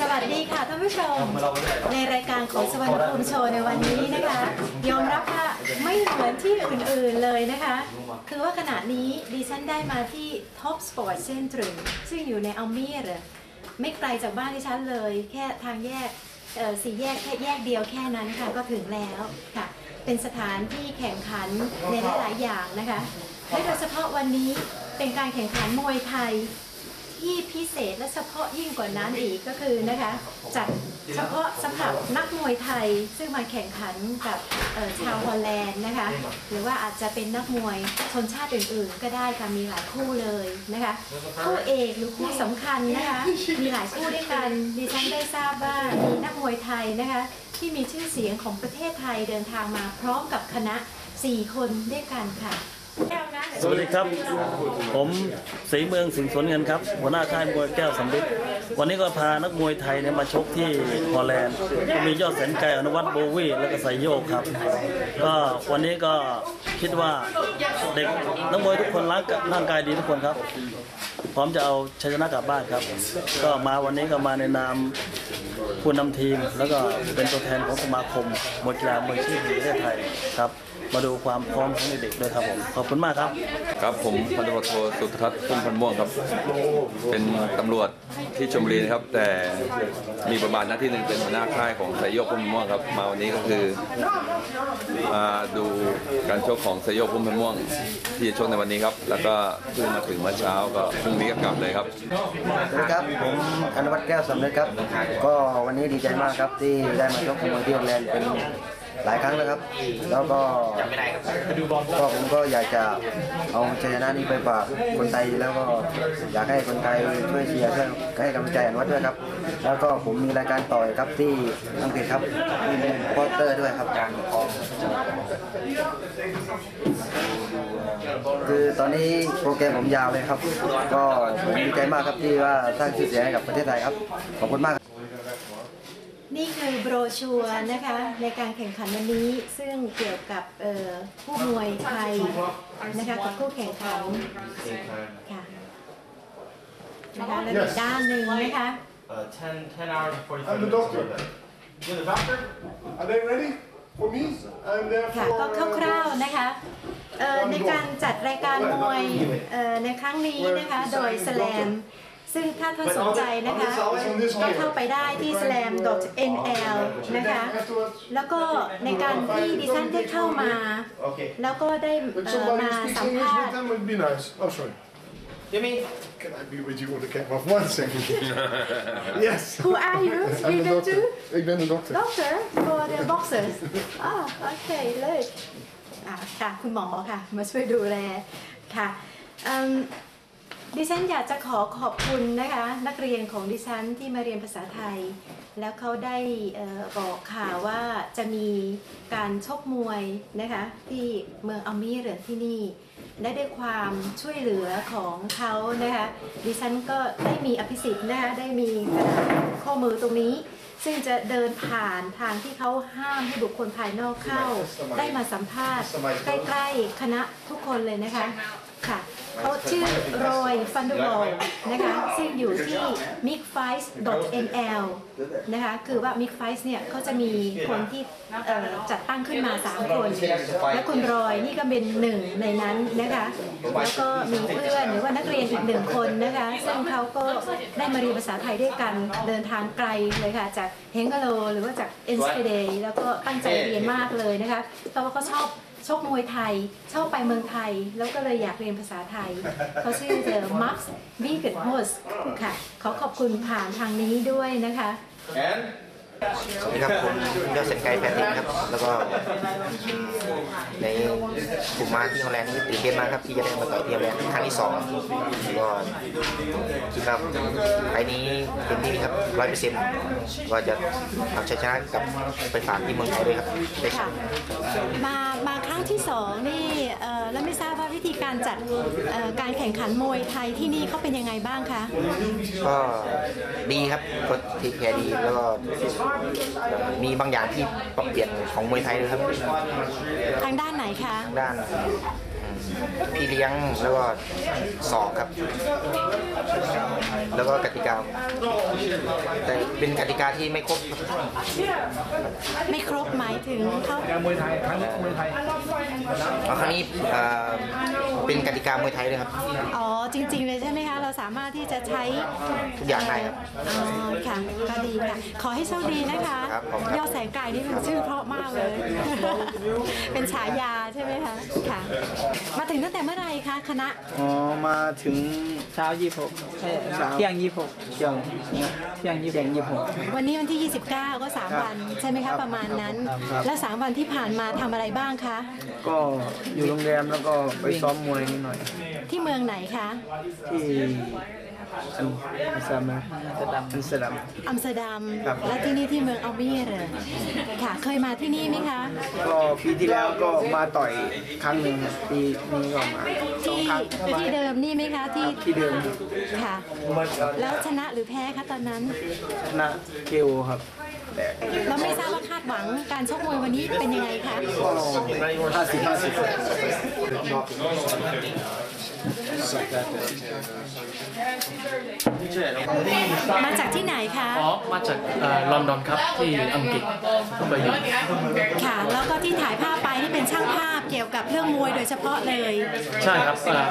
สวัสดีค่ะท่านผู้ชม ในรายการของสวรรณภูมิโชว์ในวันนี้นะคะ ยอมรับว่าไม่เหมือนที่อื่นๆเลยนะคะ คือว่าขณะนี้ดิฉันได้มาที่ Top Sport Centrum ซึ่งอยู่ในอัลเมียร์ไม่ไกลจากบ้านดิฉันเลย แค่ทางแยกเอ่อสี่แยกแค่แยกเดียวแค่นั้นค่ะก็ถึงแล้วค่ะ เป็นสถานที่แข่งขันในหลายๆอย่างนะคะและโดยเฉพาะวันนี้เป็นการแข่งขันมวยไทย ที่พิเศษและเฉพาะยิ่งกว่านั้นอีกก็คือนะคะจัดเฉพาะสำหรับนักมวยไทยซึ่งมาแข่งขันกับชาวฮอลแลนด์นะคะหรือว่าอาจจะเป็นนักมวยชนชาติอื่นๆ ก็ได้ค่ะมีหลายคู่เลยนะคะคู่เอกหรือคู่สำคัญนะคะมีหลายคู่ด้วยกันดิฉันได้ทราบว่ามีนักมวยไทยนะคะที่มีชื่อเสียงของประเทศไทยเดินทางมาพร้อมกับคณะ 4 คนด้วยกันค่ะ สวัสดีครับ ผมศรีเมืองสิงห์สวนเงินครับ หัวหน้าค่ายมวยแก้วสำริดวันนี้ก็พานักมวยไทยเนี่ยมาชกที่ฮอลแลนด์ก็มียอดแสนไกลอนุวัฒน์โบวี่แล้วก็ไซโยกครับ ก็วันนี้ก็คิดว่าเด็กนักมวยทุกคนร่างร่างกายดีทุกคนครับ พร้อมจะเอาชัยชนะกลับบ้านครับ ก็มาวันนี้ก็มาในนาม ผู้นำทีม แล้วก็เป็นตัวแทนของสมาคมมวยกีฬามวยอาชีพแห่งประเทศไทยครับ มาดูความพร้อมของเด็กๆด้วยครับผม ขอบคุณมากครับ ครับผมพันตำรวจโทสุทธัศน์พุ่มพันธ์ม่วงครับ เป็นตำรวจที่ชลบุรีนะครับ แต่มีบทบาทหน้าที่หนึ่งเป็นหัวหน้าค่ายของไซโยกพุ่มพันธ์ม่วงครับ มาวันนี้ก็คือมาดูการชกของไซโยกพุ่มพันธ์ม่วง ที่จะชกในวันนี้ครับ แล้วก็เพิ่งมาถึงเมื่อเช้าก็พรุ่งนี้ก็กลับเลยครับสวัสดีครับผมอนุวัฒน์แก้วสำเร็จครับก็วันนี้ดีใจมากครับที่ได้มาชกมวยที่โรงแรมเป็นหลายครั้งแล้วครับ แล้วก็ก็ผมก็อยากจะเอาชัยชนะนี้ไปฝากคนไทยแล้วก็อยากให้คนไทยช่วยเชียร์ช่วยให้กำลังใจอนุวัฒน์ด้วยครับ แล้วก็ผมมีรายการต่อยครับที่อังกฤษครับมีเป็นโปสเตอร์ด้วยครับคือตอนนี้โปรแกรมผมยาวเลยครับ ก็ผมดีใจมากครับที่ว่าสร้างชื่อเสียงให้กับประเทศไทยครับ ขอบคุณมาก นี่คือโบรชัวร์นะคะในการแข่งขันวันนี้ซึ่งเกี่ยวกับเอ่อผู้มวยไทยนะคะกับคู่แข่งขันค่ะนะคะและอีกด้านหนึ่งนะคะ Uh, 10, 10 hours and 45 I'm the minutes. doctor. You're the doctor? Are they ready for me? I'm there ค่ะ for. ก็คร่าวๆนะคะเอ่อในการจัดรายการมวยเอ่อในครั้งนี้นะคะ โดยสแลม ซึ่งถ้าท่านสนใจนะคะก็เข้าไปได้ที่ slam.nl นะคะแล้วก็ในการที่ดิฉันได้เข้ามา Okay. แล้วก็ได้ If เอ่อ somebody มา speaks สัม English ภา with ษณ์ them, would be nice. Oh, sorry. Jimmy? Can I be with you on the camera for one second? yes. Who are you I'm the speaking doctor. to Ik ben de dokter. doctor for the boxers อ๋อโอเคเลยอ่าค่ะ คุณหมอค่ะ มาช่วยดูแลค่ะเอิ่ม ดิฉันอยากจะขอขอบคุณนะคะ นักเรียนของดิฉันที่มาเรียนภาษาไทย แล้วเขาได้เอ่อบอกข่าวว่าจะมีการชกมวยนะคะที่เมืองอัลมีเรอที่นี่และด้วยความช่วยเหลือของเขานะคะดิฉันก็ได้มีอภิสิทธิ์นะคะได้มีกระดาษข้อมือตรงนี้ ซึ่งจะเดินผ่านทางที่เขาห้ามให้บุคคลภายนอกเข้า ได้มาสัมภาษณ์ใกล้ๆคณะทุกคนเลยนะคะค่ะ เขาชื่อรอยฟันเดอร์บอลนะคะซึ่งอยู่ที่ m i x f i c e nl นะคะคือว่า m i x f i c e เนี่ยเขาจะมีคนที่จัดตั้งขึ้นมา 3 คน และคุณรอยนี่ก็เป็นหนึ่งในนั้นนะคะแล้วก็มีเพื่อนหรือว่านักเรียนอีกหนึ่งคนนะคะซึ่งเขาก็ได้มาเรียนภาษาไทยด้วยกันเดินทางไกลเลยค่ะจากเฮงกโลหรือว่าจากเอ็นสเปเดย์แล้วก็ตั้งใจเรียนมากเลยนะคะเพราะว่าเขาชอบ ชกมวยไทย ชอบไปเมืองไทย แล้วก็เลยอยากเรียนภาษาไทย เขาชื่อเดอมาร์ควีเกตโฮสค่ะ ขอขอบคุณผ่านทางนี้ด้วยนะคะ And? สวัสดีครับผมยอดเซนไกแพทริกครับ แล้วก็ในผมมาที่ฮอลแลนด์นี่ตื่นเต้นมากครับที่จะได้มาต่อยที่ฮอลแลนด์ครั้งที่สองก็คิดว่าไปนี้เต็มที่ครับร้อยเปอร์เซ็นต์ก็จะเอาชัยชนะกลับไปฝากที่เมืองไทยด้วยครับได้แชค่ะมป์มามาครั้งที่สองนี่เอ่อแล้วไม่ทราบว่าวิธีการจัดเอ่อการแข่งขันมวยไทยที่นี่เขาเป็นยังไงบ้างคะก็ดีครับก็เทคแคร์ดีแล้วก็มีบางอย่างที่ปรับเปลี่ยนของมวยไทยด้วยครับ ทางด้านไหนคะทางด้านอืม พี่เลี้ยงแล้วก็สอบครับ แล้วก็กติกา แต่เป็นกติกาที่ไม่ครบครับไม่ครบหมายถึงเขาเอาครั้งนี้เอ่อเป็นกติกามวยไทยเลยครับ อ๋อจริง ๆ เลยใช่ไหมคะ เราสามารถที่จะใช้ทุกอย่างได้ครับอ๋อค่ะก็ดีค่ะขอให้โชคดีนะคะครับขอบคุณครับยอดแสงไก่นี่เป็นชื่อเพราะมากเลย เป็นฉายาใช่ไหมคะค่ะมาถึงตั้งแต่เมื่อไหร่คะคณะ อ๋อมาถึง เช้ายี่หกเที่ยงยี่หกเที่ยงเที่ยงยี่หกยี่หกวันนี้วันที่ 29 ก็3วันใช่ไหมคะประมาณนั้น ครับแล้ว3วันที่ผ่านมาทำอะไรบ้างคะ ก็อยู่โรงแรมแล้วก็ไปซ้อมมวยนิดหน่อย ที่เมืองไหนคะที่ อันอัมสเตอร์ดัมอัมสเตอร์ดัมอัมสเตอร์ดัมครับและที่นี่ที่เมืองอัลเบียร์ค่ะ เคยมาที่นี่ไหมคะ ก็ปีที่แล้วก็มาต่อยครั้งหนึ่งครับปีนี้ก็มาสองที่ครั้งที่เดิมนี่ไหมคะที่ที่เดิมค่ะ แล้วชนะหรือแพ้คะตอนนั้น ชนะเกโอครับแต่เราไม่ทราบว่าคาดหวังการชกมวยวันนี้เป็นยังไงคะก็ห้าสิบห้าสิบ มาจากที่ไหนคะอ๋อมาจากเอ่อลอนดอนครับที่อังกฤษไปอยู่ค่ะ แล้วก็ที่ถ่ายภาพไปนี่เป็นช่างภาพเกี่ยวกับเรื่องมวยโดยเฉพาะเลย ใช่ครับเอ่อ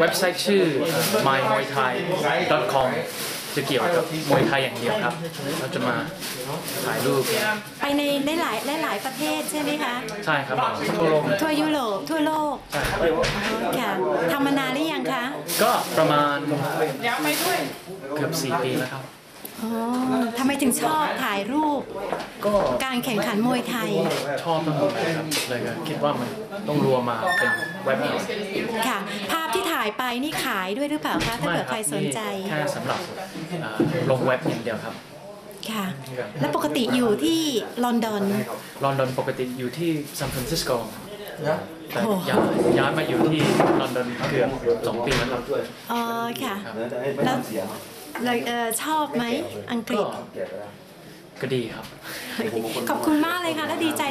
เว็บไซต์ชื่อ mymuaythai.com จะเกี่ยวกับมวยไทยอย่างเดียวครับ เราจะมาถ่ายรูปไปในในหลายหลายหลายประเทศใช่ไหมคะ ใช่ครับทั่วโลกทั่วยุโรปทั่วโลกใช่ครับค่ะทำมานานหรือยังคะ ก็ประมาณเกือบ4ปีแล้วครับอ๋อทำไมถึงชอบถ่ายรูป ก็การแข่งขันมวยไทย ชอบตั้งแต่ครับเลยก็คิดว่ามันต้องรวมมาเป็นเว็บนี้ค่ะภาพที่ถ่ายไปนี่ขายด้วยหรือเปล่าคะถ้าเกิดใครสนใจแค่สำหรับเอ่อลงเว็บอย่างเดียวครับค่ะ และปกติอยู่ที่ลอนดอน ลอนดอนปกติอยู่ที่ซานฟรานซิสโกแต่โอ้ย้ายย้ายมาอยู่ที่ลอนดอนเกือบสองปีแล้วครับอ๋อค่ะ แล้วแล้วเอ่อชอบไหมอังกฤก็ษก็ดีครับ ขอบคุณมากเลยค่ะ และดีใจ